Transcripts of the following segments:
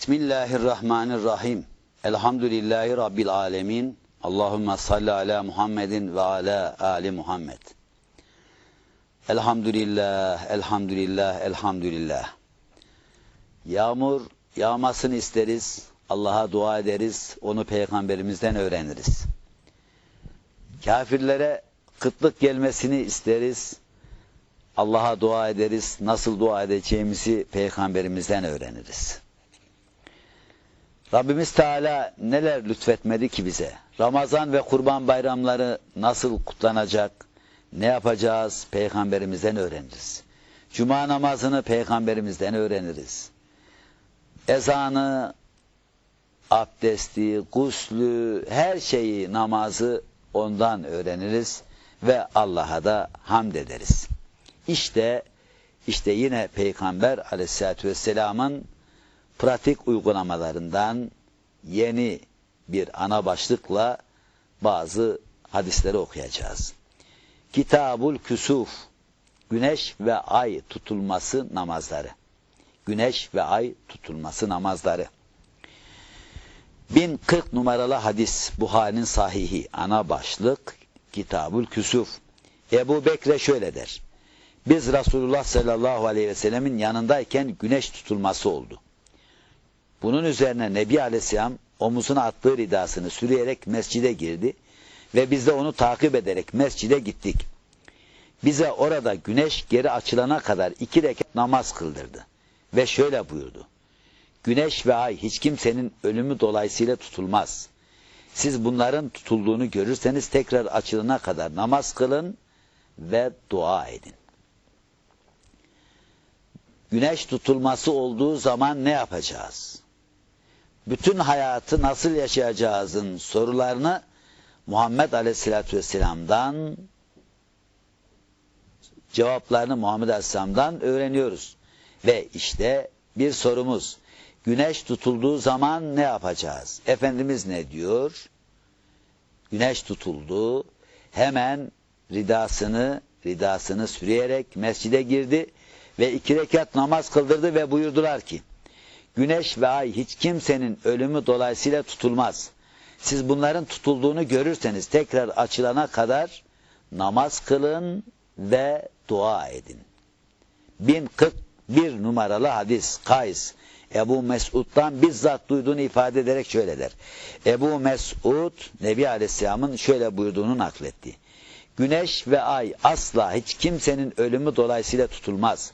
Bismillahirrahmanirrahim. Elhamdülillahi Rabbil alemin. Allahümme salli ala Muhammedin ve ala Ali Muhammed. Elhamdülillah, elhamdülillah, elhamdülillah. Yağmur yağmasını isteriz, Allah'a dua ederiz, onu peygamberimizden öğreniriz. Kafirlere kıtlık gelmesini isteriz, Allah'a dua ederiz, nasıl dua edeceğimizi peygamberimizden öğreniriz. Rabbimiz Teala neler lütfetmedi ki bize? Ramazan ve kurban bayramları nasıl kutlanacak? Ne yapacağız? Peygamberimizden öğreniriz. Cuma namazını peygamberimizden öğreniriz. Ezanı, abdesti, guslü, her şeyi, namazı ondan öğreniriz ve Allah'a da hamd ederiz. İşte, işte yine Peygamber aleyhissalatü vesselamın pratik uygulamalarından yeni bir ana başlıkla bazı hadisleri okuyacağız. Kitabul Küsuf, güneş ve ay tutulması namazları. Güneş ve ay tutulması namazları. 1040 numaralı hadis Buhari'nin sahihi ana başlık Kitabul Küsuf. Ebu Bekre şöyle der. Biz Resulullah sallallahu aleyhi ve sellemin yanındayken güneş tutulması oldu. Bunun üzerine Nebi Aleyhisselam omuzuna attığı ridasını sürüyerek mescide girdi ve biz de onu takip ederek mescide gittik. Bize orada güneş geri açılana kadar iki rekat namaz kıldırdı ve şöyle buyurdu. Güneş ve ay hiç kimsenin ölümü dolayısıyla tutulmaz. Siz bunların tutulduğunu görürseniz tekrar açılana kadar namaz kılın ve dua edin. Güneş tutulması olduğu zaman ne yapacağız? Bütün hayatı nasıl yaşayacağızın sorularını Muhammed Aleyhisselatü Vesselam'dan cevaplarını Muhammed Aleyhisselam'dan öğreniyoruz. Ve işte bir sorumuz. Güneş tutulduğu zaman ne yapacağız? Efendimiz ne diyor? Güneş tutuldu. Hemen ridasını ridasını sürüyerek mescide girdi ve iki rekat namaz kıldırdı ve buyurdular ki Güneş ve ay hiç kimsenin ölümü dolayısıyla tutulmaz. Siz bunların tutulduğunu görürseniz tekrar açılana kadar namaz kılın ve dua edin. 1041 numaralı hadis Kays Ebu Mesud'dan bizzat duyduğunu ifade ederek şöyle der. Ebu Mesud Nebi Aleyhisselam'ın şöyle buyurduğunu nakletti. Güneş ve ay asla hiç kimsenin ölümü dolayısıyla tutulmaz.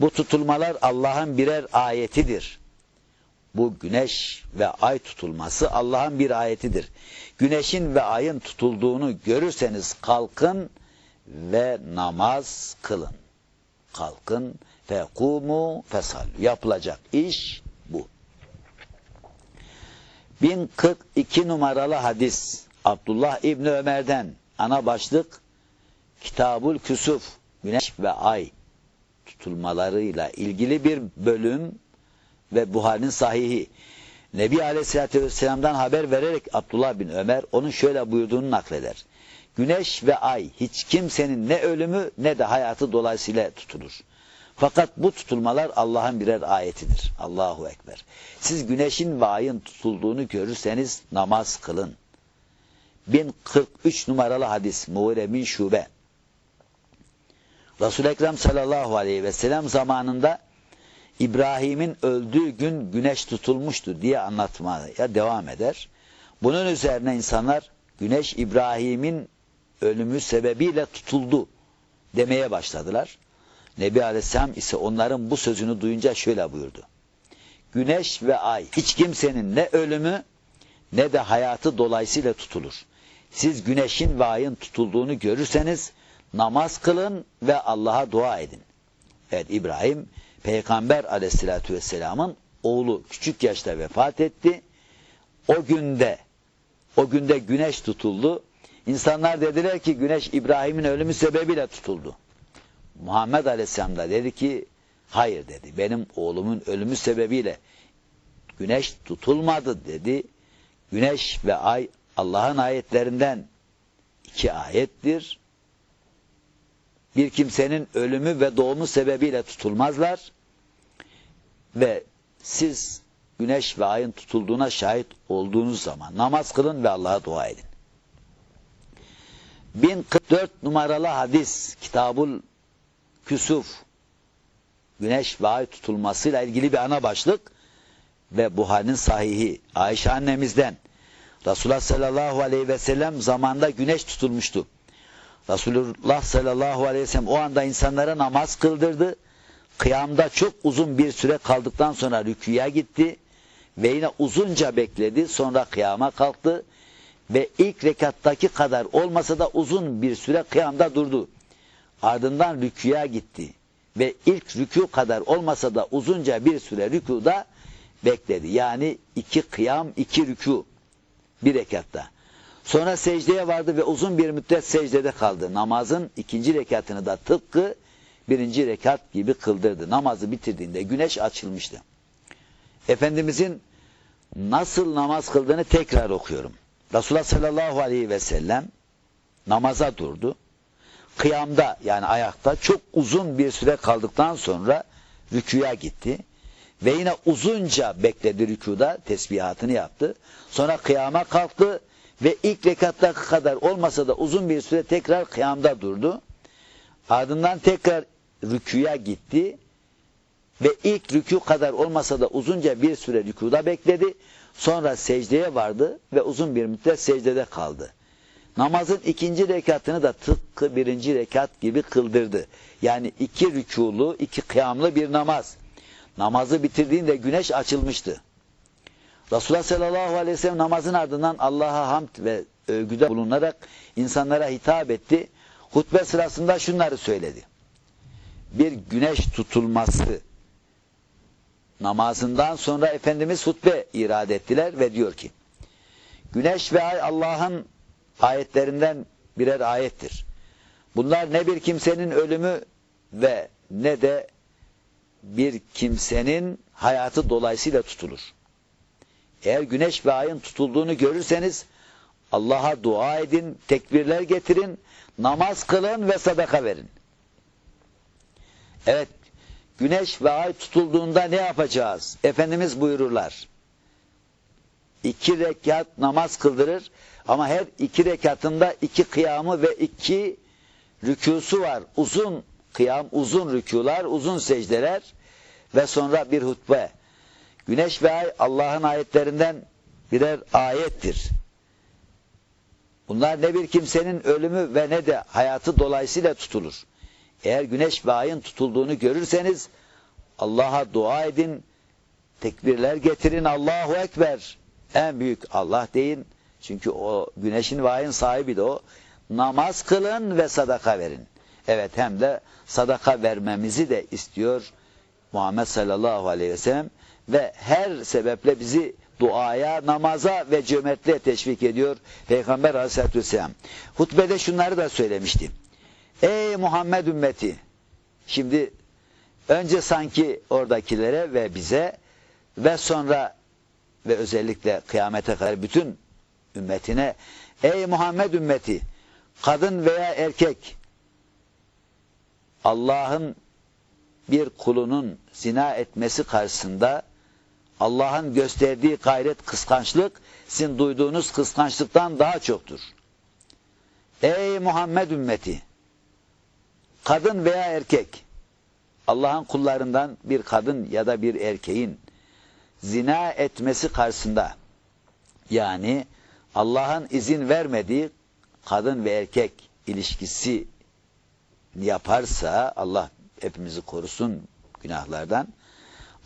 Bu tutulmalar Allah'ın birer ayetidir bu güneş ve ay tutulması Allah'ın bir ayetidir. Güneşin ve ayın tutulduğunu görürseniz kalkın ve namaz kılın. Kalkın fekumu fesal. Yapılacak iş bu. 1042 numaralı hadis Abdullah İbni Ömer'den ana başlık Kitabul Küsuf Güneş ve Ay tutulmalarıyla ilgili bir bölüm ve Buhari'nin sahihi. Nebi Aleyhisselatü Vesselam'dan haber vererek Abdullah bin Ömer onun şöyle buyurduğunu nakleder. Güneş ve ay hiç kimsenin ne ölümü ne de hayatı dolayısıyla tutulur. Fakat bu tutulmalar Allah'ın birer ayetidir. Allahu Ekber. Siz güneşin ve ayın tutulduğunu görürseniz namaz kılın. 1043 numaralı hadis Muğire Şube. Resul-i Ekrem sallallahu aleyhi ve sellem zamanında İbrahim'in öldüğü gün güneş tutulmuştu diye anlatmaya devam eder. Bunun üzerine insanlar güneş İbrahim'in ölümü sebebiyle tutuldu demeye başladılar. Nebi Aleyhisselam ise onların bu sözünü duyunca şöyle buyurdu. Güneş ve ay hiç kimsenin ne ölümü ne de hayatı dolayısıyla tutulur. Siz güneşin ve ayın tutulduğunu görürseniz namaz kılın ve Allah'a dua edin. Evet İbrahim Peygamber aleyhissalatü vesselamın oğlu küçük yaşta vefat etti. O günde o günde güneş tutuldu. İnsanlar dediler ki güneş İbrahim'in ölümü sebebiyle tutuldu. Muhammed Aleyhisselam da dedi ki hayır dedi. Benim oğlumun ölümü sebebiyle güneş tutulmadı dedi. Güneş ve ay Allah'ın ayetlerinden iki ayettir. Bir kimsenin ölümü ve doğumu sebebiyle tutulmazlar ve siz güneş ve ayın tutulduğuna şahit olduğunuz zaman namaz kılın ve Allah'a dua edin. 1044 numaralı hadis Kitabul Küsuf güneş ve ay tutulmasıyla ilgili bir ana başlık ve Buhari'nin sahihi Ayşe annemizden Resulullah sallallahu aleyhi ve sellem zamanda güneş tutulmuştu. Resulullah sallallahu aleyhi ve sellem o anda insanlara namaz kıldırdı. Kıyamda çok uzun bir süre kaldıktan sonra rüküya gitti ve yine uzunca bekledi. Sonra kıyama kalktı ve ilk rekattaki kadar olmasa da uzun bir süre kıyamda durdu. Ardından rüküya gitti ve ilk rükû kadar olmasa da uzunca bir süre rükuda bekledi. Yani iki kıyam, iki rükû bir rekatta. Sonra secdeye vardı ve uzun bir müddet secdede kaldı. Namazın ikinci rekatını da tıpkı birinci rekat gibi kıldırdı. Namazı bitirdiğinde güneş açılmıştı. Efendimizin nasıl namaz kıldığını tekrar okuyorum. Resulullah sallallahu aleyhi ve sellem namaza durdu. Kıyamda yani ayakta çok uzun bir süre kaldıktan sonra rüküya gitti. Ve yine uzunca bekledi rükuda tesbihatını yaptı. Sonra kıyama kalktı ve ilk rekattaki kadar olmasa da uzun bir süre tekrar kıyamda durdu. Ardından tekrar rüküya gitti ve ilk rükû kadar olmasa da uzunca bir süre rükuda bekledi. Sonra secdeye vardı ve uzun bir müddet secdede kaldı. Namazın ikinci rekatını da tıpkı birinci rekat gibi kıldırdı. Yani iki rükûlu, iki kıyamlı bir namaz. Namazı bitirdiğinde güneş açılmıştı. Resulullah sallallahu aleyhi ve sellem namazın ardından Allah'a hamd ve övgüde bulunarak insanlara hitap etti. Hutbe sırasında şunları söyledi. Bir güneş tutulması namazından sonra Efendimiz hutbe irade ettiler ve diyor ki Güneş ve ay Allah'ın ayetlerinden birer ayettir. Bunlar ne bir kimsenin ölümü ve ne de bir kimsenin hayatı dolayısıyla tutulur. Eğer güneş ve ayın tutulduğunu görürseniz Allah'a dua edin, tekbirler getirin, namaz kılın ve sadaka verin. Evet, güneş ve ay tutulduğunda ne yapacağız? Efendimiz buyururlar. İki rekat namaz kıldırır ama her iki rekatında iki kıyamı ve iki rükûsu var. Uzun kıyam, uzun rükûlar, uzun secdeler ve sonra bir hutbe. Güneş ve ay Allah'ın ayetlerinden birer ayettir. Bunlar ne bir kimsenin ölümü ve ne de hayatı dolayısıyla tutulur. Eğer güneş ve ayın tutulduğunu görürseniz Allah'a dua edin, tekbirler getirin, Allahu Ekber. En büyük Allah deyin. Çünkü o güneşin ve ayın sahibi de o. Namaz kılın ve sadaka verin. Evet hem de sadaka vermemizi de istiyor Muhammed sallallahu aleyhi ve sellem ve her sebeple bizi duaya, namaza ve cömertliğe teşvik ediyor Peygamber aleyhissalatü vesselam. Hutbede şunları da söylemişti. Ey Muhammed ümmeti! Şimdi önce sanki oradakilere ve bize ve sonra ve özellikle kıyamete kadar bütün ümmetine Ey Muhammed ümmeti! Kadın veya erkek Allah'ın bir kulunun zina etmesi karşısında Allah'ın gösterdiği gayret kıskançlık sizin duyduğunuz kıskançlıktan daha çoktur. Ey Muhammed ümmeti! Kadın veya erkek Allah'ın kullarından bir kadın ya da bir erkeğin zina etmesi karşısında yani Allah'ın izin vermediği kadın ve erkek ilişkisi yaparsa Allah hepimizi korusun günahlardan.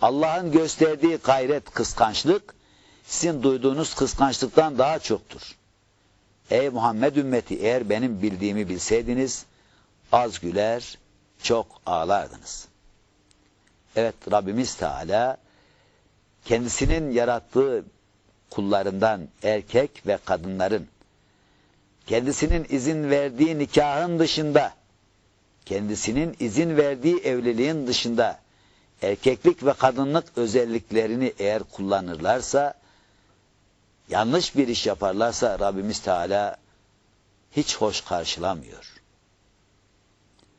Allah'ın gösterdiği gayret, kıskançlık sizin duyduğunuz kıskançlıktan daha çoktur. Ey Muhammed ümmeti eğer benim bildiğimi bilseydiniz az güler, çok ağlardınız. Evet Rabbimiz Teala kendisinin yarattığı kullarından erkek ve kadınların kendisinin izin verdiği nikahın dışında kendisinin izin verdiği evliliğin dışında erkeklik ve kadınlık özelliklerini eğer kullanırlarsa yanlış bir iş yaparlarsa Rabbimiz Teala hiç hoş karşılamıyor.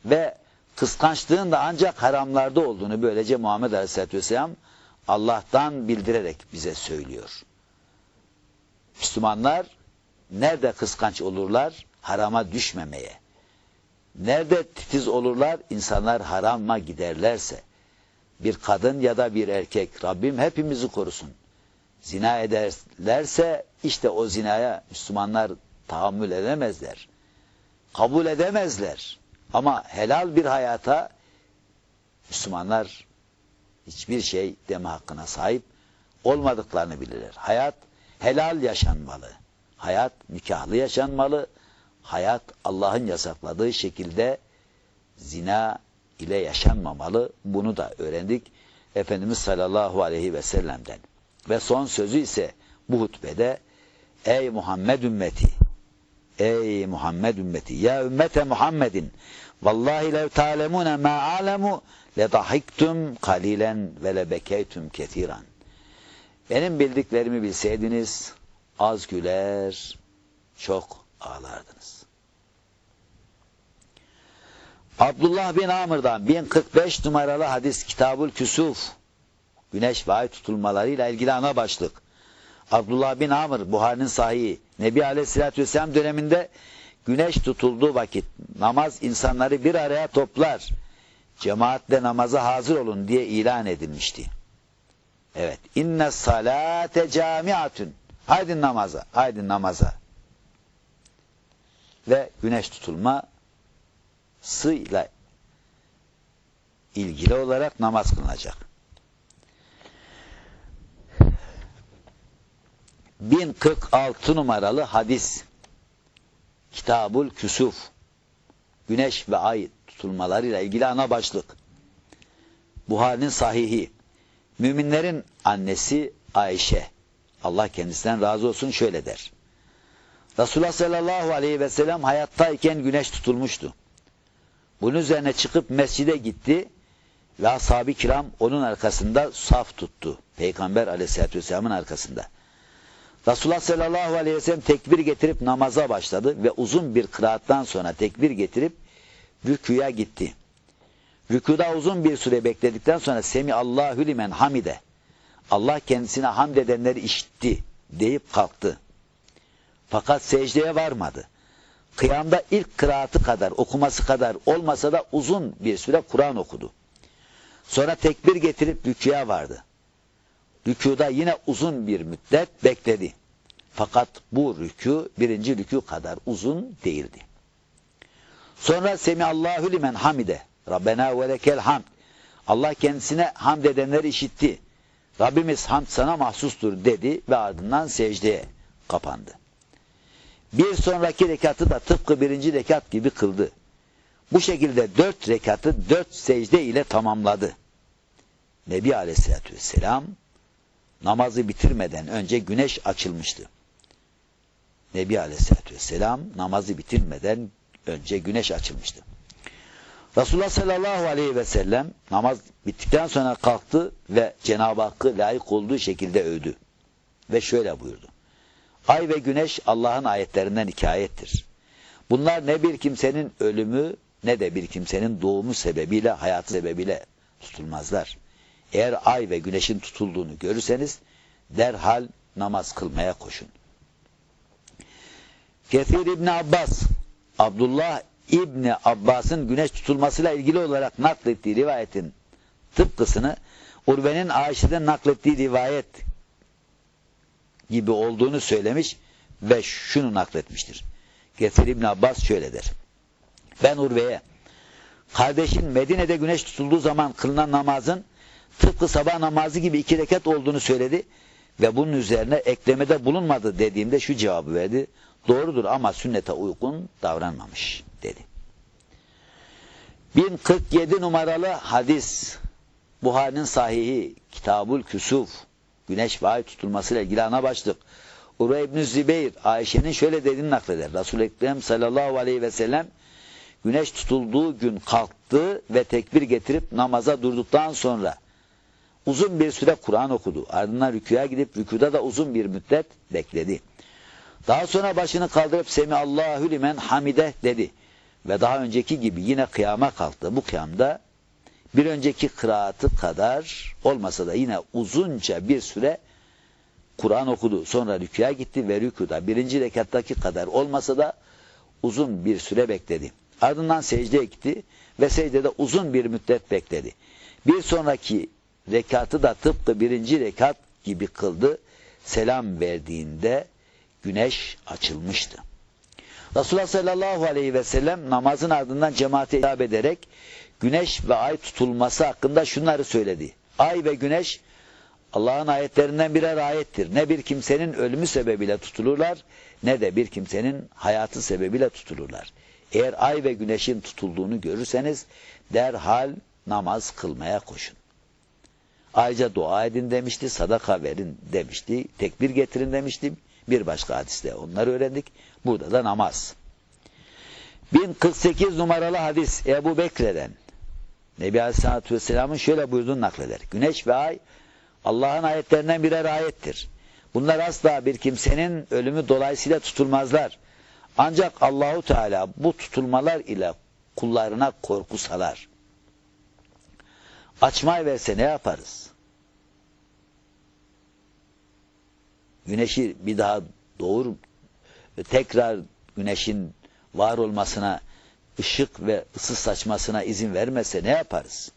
Ve kıskançlığın da ancak haramlarda olduğunu böylece Muhammed Aleyhisselatü Vesselam Allah'tan bildirerek bize söylüyor. Müslümanlar nerede kıskanç olurlar? Harama düşmemeye. Nerede titiz olurlar? İnsanlar harama giderlerse. Bir kadın ya da bir erkek Rabbim hepimizi korusun. Zina ederlerse işte o zinaya Müslümanlar tahammül edemezler. Kabul edemezler. Ama helal bir hayata Müslümanlar hiçbir şey deme hakkına sahip olmadıklarını bilirler. Hayat helal yaşanmalı. Hayat nikahlı yaşanmalı. Hayat Allah'ın yasakladığı şekilde zina ile yaşanmamalı. Bunu da öğrendik Efendimiz sallallahu aleyhi ve sellem'den. Ve son sözü ise bu hutbede Ey Muhammed ümmeti Ey Muhammed ümmeti ya ümmete Muhammedin vallahi lev ta'lemune ma alemu ledahiktum kalilen ve lebekeytum ketiran benim bildiklerimi bilseydiniz az güler çok ağlardınız. Abdullah bin Amr'dan 1045 numaralı hadis Kitabul Küsuf güneş ve ay tutulmalarıyla ilgili ana başlık. Abdullah bin Amr Buhari'nin sahihi Nebi Aleyhisselatü Vesselam döneminde güneş tutulduğu vakit namaz insanları bir araya toplar. Cemaatle namaza hazır olun diye ilan edilmişti. Evet. İnne salate camiatun. Haydi namaza. Haydi namaza. Ve güneş tutulma ile ilgili olarak namaz kılınacak. 1046 numaralı hadis Kitabul Küsuf Güneş ve ay tutulmalarıyla ilgili ana başlık Buhari'nin sahihi Müminlerin annesi Ayşe Allah kendisinden razı olsun şöyle der. Resulullah sallallahu aleyhi ve sellem hayattayken güneş tutulmuştu. Bunun üzerine çıkıp mescide gitti ve ashab-ı kiram onun arkasında saf tuttu. Peygamber aleyhissalatü vesselamın arkasında. Resulullah sallallahu aleyhi ve sellem tekbir getirip namaza başladı ve uzun bir kıraattan sonra tekbir getirip rüküya gitti. Rükuda uzun bir süre bekledikten sonra Semi Allahu limen hamide. Allah kendisine hamd edenleri işitti deyip kalktı. Fakat secdeye varmadı. Kıyamda ilk kıraatı kadar, okuması kadar olmasa da uzun bir süre Kur'an okudu. Sonra tekbir getirip rüküya vardı. Rükuda yine uzun bir müddet bekledi. Fakat bu rükû birinci rükû kadar uzun değildi. Sonra Semi Allahu limen hamide. Rabbena ve lekel hamd. Allah kendisine hamd edenleri işitti. Rabbimiz hamd sana mahsustur dedi ve ardından secdeye kapandı. Bir sonraki rekatı da tıpkı birinci rekat gibi kıldı. Bu şekilde dört rekatı dört secde ile tamamladı. Nebi Aleyhisselatü Vesselam namazı bitirmeden önce güneş açılmıştı. Nebi Aleyhisselatü Vesselam namazı bitirmeden önce güneş açılmıştı. Resulullah sallallahu aleyhi ve sellem namaz bittikten sonra kalktı ve Cenab-ı Hakk'ı layık olduğu şekilde övdü. Ve şöyle buyurdu. Ay ve güneş Allah'ın ayetlerinden hikayettir. Bunlar ne bir kimsenin ölümü ne de bir kimsenin doğumu sebebiyle, hayatı sebebiyle tutulmazlar. Eğer ay ve güneşin tutulduğunu görürseniz derhal namaz kılmaya koşun. Kefir İbni Abbas, Abdullah İbni Abbas'ın güneş tutulmasıyla ilgili olarak naklettiği rivayetin tıpkısını Urve'nin Ayşe'den naklettiği rivayet gibi olduğunu söylemiş ve şunu nakletmiştir. Getir İbn Abbas şöyle der. Ben Urve'ye kardeşin Medine'de güneş tutulduğu zaman kılınan namazın tıpkı sabah namazı gibi iki rekat olduğunu söyledi ve bunun üzerine eklemede bulunmadı dediğimde şu cevabı verdi. Doğrudur ama sünnete uygun davranmamış dedi. 1047 numaralı hadis Buhari'nin sahihi Kitabul Küsuf güneş ve ay tutulmasıyla ilgili ana başlık. Ura İbn-i Zibeyir Ayşe'nin şöyle dediğini nakleder. Resul-i Ekrem sallallahu aleyhi ve sellem güneş tutulduğu gün kalktı ve tekbir getirip namaza durduktan sonra uzun bir süre Kur'an okudu. Ardından rüküya gidip rüküda da uzun bir müddet bekledi. Daha sonra başını kaldırıp Semi Allahu limen hamide dedi. Ve daha önceki gibi yine kıyama kalktı. Bu kıyamda bir önceki kıraatı kadar olmasa da yine uzunca bir süre Kur'an okudu. Sonra rüküya gitti ve rükuda birinci rekattaki kadar olmasa da uzun bir süre bekledi. Ardından secdeye gitti ve secdede uzun bir müddet bekledi. Bir sonraki rekatı da tıpkı birinci rekat gibi kıldı. Selam verdiğinde güneş açılmıştı. Resulullah sallallahu aleyhi ve sellem namazın ardından cemaate hitap ederek güneş ve ay tutulması hakkında şunları söyledi. Ay ve güneş Allah'ın ayetlerinden birer ayettir. Ne bir kimsenin ölümü sebebiyle tutulurlar ne de bir kimsenin hayatı sebebiyle tutulurlar. Eğer ay ve güneşin tutulduğunu görürseniz derhal namaz kılmaya koşun. Ayrıca dua edin demişti, sadaka verin demişti, tekbir getirin demişti. Bir başka hadiste onları öğrendik. Burada da namaz. 1048 numaralı hadis Ebu Bekre'den Nebi Aleyhisselatü Vesselam'ın şöyle buyurduğunu nakleder. Güneş ve ay Allah'ın ayetlerinden birer ayettir. Bunlar asla bir kimsenin ölümü dolayısıyla tutulmazlar. Ancak Allahu Teala bu tutulmalar ile kullarına korku salar. Açmayı verse ne yaparız? Güneşi bir daha doğur, tekrar güneşin var olmasına, ışık ve ısı saçmasına izin vermese ne yaparız?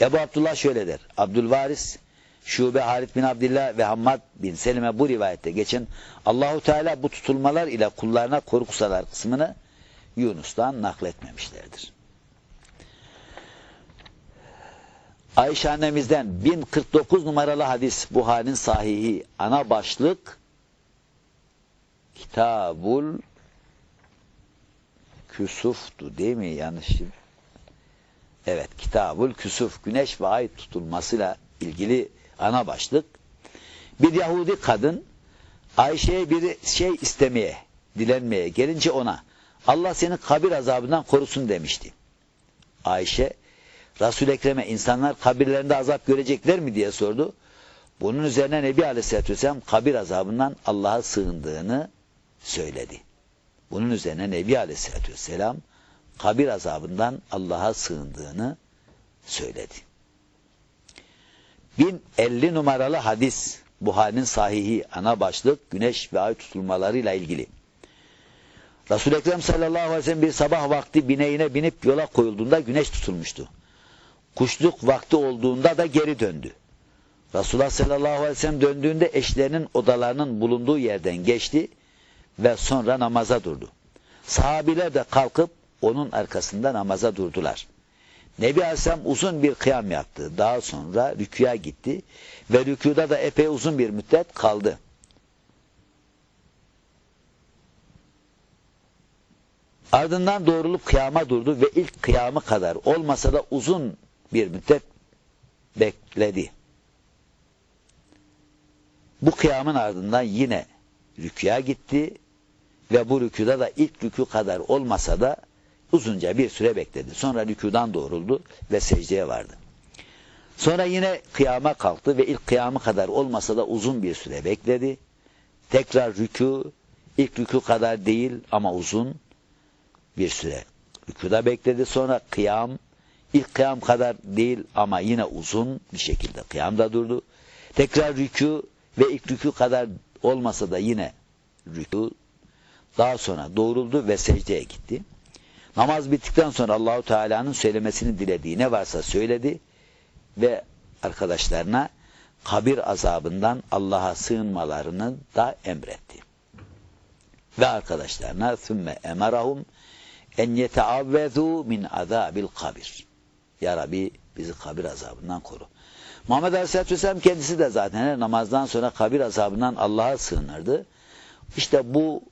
Ebu Abdullah şöyle der. Abdülvaris, Şube Halit bin Abdillah ve Hammad bin Selim'e bu rivayette geçen Allahu Teala bu tutulmalar ile kullarına korkusalar kısmını Yunus'tan nakletmemişlerdir. Ayşe annemizden 1049 numaralı hadis Buhari'nin sahihi ana başlık Kitabul Küsuf'tu değil mi? Yanlışım. Evet, Kitabul Küsuf, güneş ve ay tutulmasıyla ilgili ana başlık. Bir Yahudi kadın Ayşe'ye bir şey istemeye, dilenmeye gelince ona Allah seni kabir azabından korusun demişti. Ayşe Resul-i Ekrem'e insanlar kabirlerinde azap görecekler mi diye sordu. Bunun üzerine Nebi Aleyhisselatü Vesselam kabir azabından Allah'a sığındığını söyledi. Bunun üzerine Nebi Aleyhisselatü Vesselam kabir azabından Allah'a sığındığını söyledi. 1050 numaralı hadis Buhari'nin sahihi ana başlık güneş ve ay tutulmalarıyla ilgili. Resul-i Ekrem sallallahu aleyhi ve sellem bir sabah vakti bineğine binip yola koyulduğunda güneş tutulmuştu. Kuşluk vakti olduğunda da geri döndü. Resulullah sallallahu aleyhi ve sellem döndüğünde eşlerinin odalarının bulunduğu yerden geçti ve sonra namaza durdu. Sahabiler de kalkıp onun arkasında namaza durdular. Nebi Aleyhisselam uzun bir kıyam yaptı. Daha sonra rüküya gitti ve rüküda da epey uzun bir müddet kaldı. Ardından doğrulup kıyama durdu ve ilk kıyamı kadar olmasa da uzun bir müddet bekledi. Bu kıyamın ardından yine rüküya gitti ve bu rüküda da ilk rükü kadar olmasa da uzunca bir süre bekledi. Sonra rüküdan doğruldu ve secdeye vardı. Sonra yine kıyama kalktı ve ilk kıyamı kadar olmasa da uzun bir süre bekledi. Tekrar rükû, ilk rükû kadar değil ama uzun bir süre rükûda bekledi. Sonra kıyam, ilk kıyam kadar değil ama yine uzun bir şekilde kıyamda durdu. Tekrar rükû ve ilk rükû kadar Olmasa da yine rükû daha sonra doğruldu ve secdeye gitti. Namaz bittikten sonra Allahu Teala'nın söylemesini dilediği ne varsa söyledi ve arkadaşlarına kabir azabından Allah'a sığınmalarını da emretti. Ve arkadaşlarına sümme emarahum en yeteavvezu min azabil kabir. Ya Rabbi bizi kabir azabından koru. Muhammed Aleyhisselatü Vesselam kendisi de zaten namazdan sonra kabir azabından Allah'a sığınırdı. İşte bu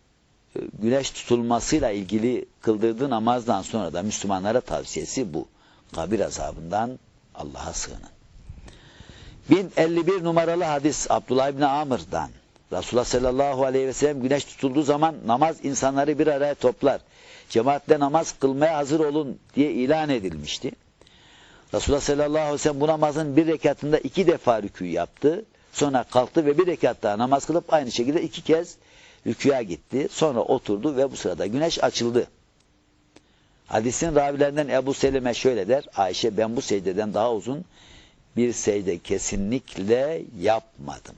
e, güneş tutulmasıyla ilgili kıldırdığı namazdan sonra da Müslümanlara tavsiyesi bu. Kabir azabından Allah'a sığının. 1051 numaralı hadis Abdullah İbni Amr'dan Resulullah sallallahu aleyhi ve sellem güneş tutulduğu zaman namaz insanları bir araya toplar. Cemaatle namaz kılmaya hazır olun diye ilan edilmişti. Resulullah sallallahu aleyhi ve sellem bu namazın bir rekatında iki defa rükû yaptı. Sonra kalktı ve bir rekat daha namaz kılıp aynı şekilde iki kez rüküya gitti. Sonra oturdu ve bu sırada güneş açıldı. Hadisin ravilerinden Ebu Selime şöyle der. Ayşe ben bu secdeden daha uzun bir secde kesinlikle yapmadım.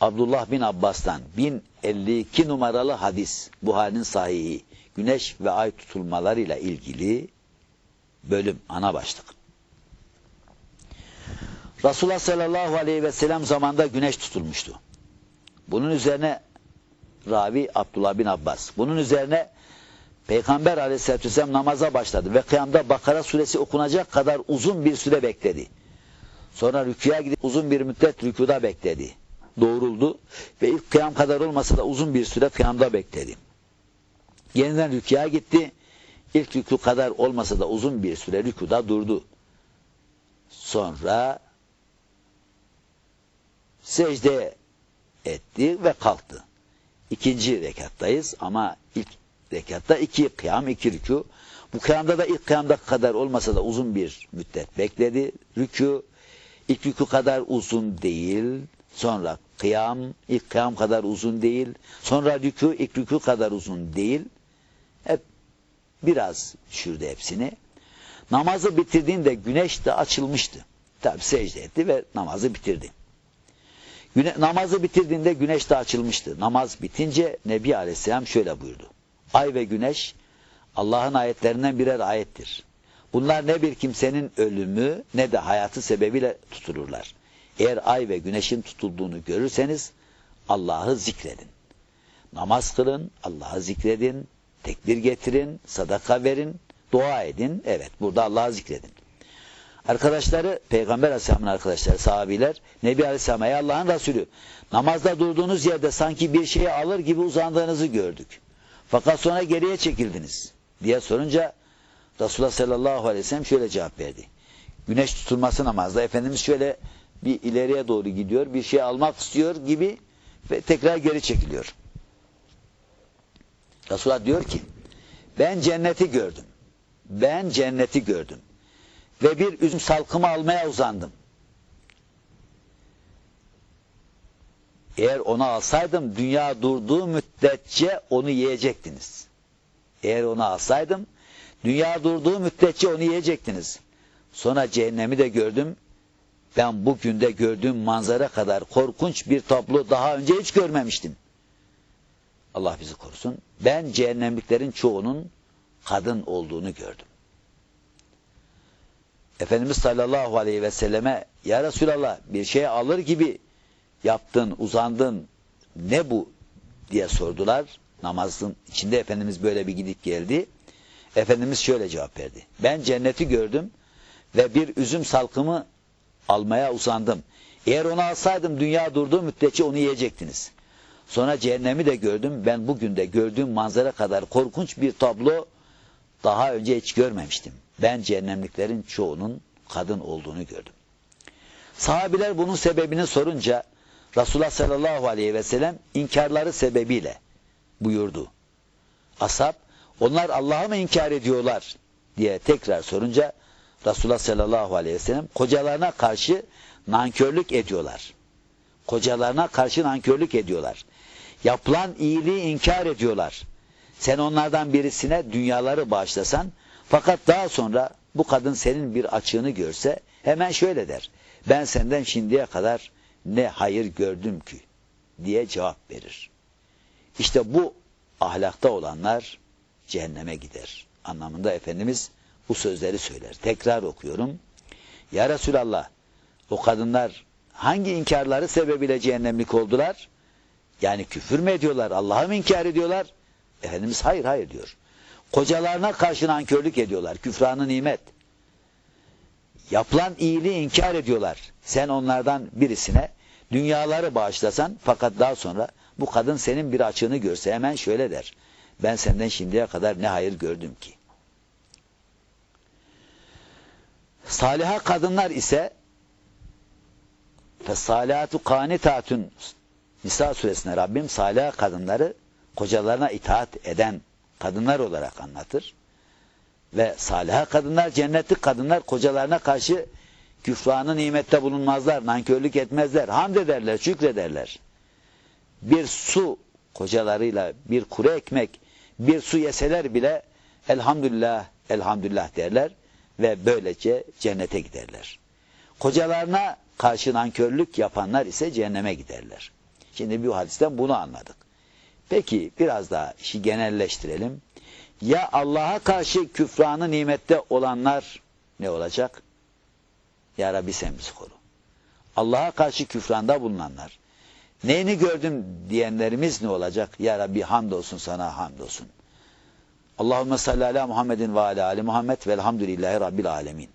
Abdullah bin Abbas'tan 1052 numaralı hadis Buhari'nin sahihi güneş ve ay tutulmalarıyla ilgili bölüm ana başlık. Resulullah sallallahu aleyhi ve sellem zamanında güneş tutulmuştu. Bunun üzerine ravi Abdullah bin Abbas. Bunun üzerine Peygamber aleyhissalatü vesselam namaza başladı ve kıyamda Bakara suresi okunacak kadar uzun bir süre bekledi. Sonra rüküya gidip uzun bir müddet rükuda bekledi. Doğruldu ve ilk kıyam kadar olmasa da uzun bir süre kıyamda bekledi. Yeniden rüküya gitti. İlk rükû kadar olmasa da uzun bir süre rükuda durdu. Sonra secde etti ve kalktı. İkinci rekattayız ama ilk rekatta iki kıyam, iki rükû. Bu kıyamda da ilk kıyamda kadar olmasa da uzun bir müddet bekledi. Rükû ilk rükû kadar uzun değil. Sonra kıyam ilk kıyam kadar uzun değil. Sonra rükû ilk rükû kadar uzun değil. Hep biraz düşürdü hepsini. Namazı bitirdiğinde güneş de açılmıştı. Tabi secde etti ve namazı bitirdi. Güne, namazı bitirdiğinde güneş de açılmıştı. Namaz bitince Nebi Aleyhisselam şöyle buyurdu. Ay ve güneş Allah'ın ayetlerinden birer ayettir. Bunlar ne bir kimsenin ölümü ne de hayatı sebebiyle tutulurlar. Eğer ay ve güneşin tutulduğunu görürseniz Allah'ı zikredin. Namaz kılın, Allah'ı zikredin, tekbir getirin, sadaka verin, dua edin. Evet burada Allah'ı zikredin. Arkadaşları, Peygamber Aleyhisselam'ın arkadaşları, sahabiler, Nebi Aleyhisselam'a ey Allah'ın Resulü, namazda durduğunuz yerde sanki bir şeyi alır gibi uzandığınızı gördük. Fakat sonra geriye çekildiniz diye sorunca Resulullah sallallahu aleyhi ve sellem şöyle cevap verdi. Güneş tutulması namazda Efendimiz şöyle bir ileriye doğru gidiyor, bir şey almak istiyor gibi ve tekrar geri çekiliyor. Resulullah diyor ki, ben cenneti gördüm. Ben cenneti gördüm. Ve bir üzüm salkımı almaya uzandım. Eğer onu alsaydım dünya durduğu müddetçe onu yiyecektiniz. Eğer onu alsaydım dünya durduğu müddetçe onu yiyecektiniz. Sonra cehennemi de gördüm. Ben bugün de gördüğüm manzara kadar korkunç bir tablo daha önce hiç görmemiştim. Allah bizi korusun. Ben cehennemliklerin çoğunun kadın olduğunu gördüm. Efendimiz sallallahu aleyhi ve selleme Ya Resulallah bir şey alır gibi yaptın, uzandın ne bu diye sordular. Namazın içinde Efendimiz böyle bir gidip geldi. Efendimiz şöyle cevap verdi. Ben cenneti gördüm ve bir üzüm salkımı almaya uzandım. Eğer onu alsaydım dünya durduğu müddetçe onu yiyecektiniz. Sonra cehennemi de gördüm. Ben bugün de gördüğüm manzara kadar korkunç bir tablo daha önce hiç görmemiştim. Ben cehennemliklerin çoğunun kadın olduğunu gördüm. Sahabiler bunun sebebini sorunca Resulullah sallallahu aleyhi ve sellem inkarları sebebiyle buyurdu. Ashab onlar Allah'ı mı inkar ediyorlar diye tekrar sorunca Resulullah sallallahu aleyhi ve sellem kocalarına karşı nankörlük ediyorlar. Kocalarına karşı nankörlük ediyorlar. Yapılan iyiliği inkar ediyorlar. Sen onlardan birisine dünyaları bağışlasan fakat daha sonra bu kadın senin bir açığını görse hemen şöyle der. Ben senden şimdiye kadar ne hayır gördüm ki diye cevap verir. İşte bu ahlakta olanlar cehenneme gider. Anlamında Efendimiz bu sözleri söyler. Tekrar okuyorum. Ya Resulallah o kadınlar hangi inkarları sebebiyle cehennemlik oldular? Yani küfür mü ediyorlar? Allah'ı mı inkar ediyorlar? Efendimiz hayır hayır diyor. Kocalarına karşı nankörlük ediyorlar. Küfranı nimet. Yapılan iyiliği inkar ediyorlar. Sen onlardan birisine dünyaları bağışlasan fakat daha sonra bu kadın senin bir açığını görse hemen şöyle der. Ben senden şimdiye kadar ne hayır gördüm ki. Saliha kadınlar ise fesalatu kanitatun Nisa suresinde Rabbim saliha kadınları kocalarına itaat eden kadınlar olarak anlatır. Ve saliha kadınlar, cennetlik kadınlar kocalarına karşı küfranı nimette bulunmazlar, nankörlük etmezler, hamd ederler, şükrederler. Bir su kocalarıyla bir kuru ekmek, bir su yeseler bile elhamdülillah, elhamdülillah derler ve böylece cennete giderler. Kocalarına karşı nankörlük yapanlar ise cehenneme giderler. Şimdi bu hadisten bunu anladık. Peki biraz daha işi genelleştirelim. Ya Allah'a karşı küfranı nimette olanlar ne olacak? Ya Rabbi sen bizi koru. Allah'a karşı küfranda bulunanlar. Neyini gördüm diyenlerimiz ne olacak? Ya Rabbi hamdolsun sana hamdolsun. Allahümme salli ala Muhammedin ve ala ali Muhammed velhamdülillahi Rabbil alemin.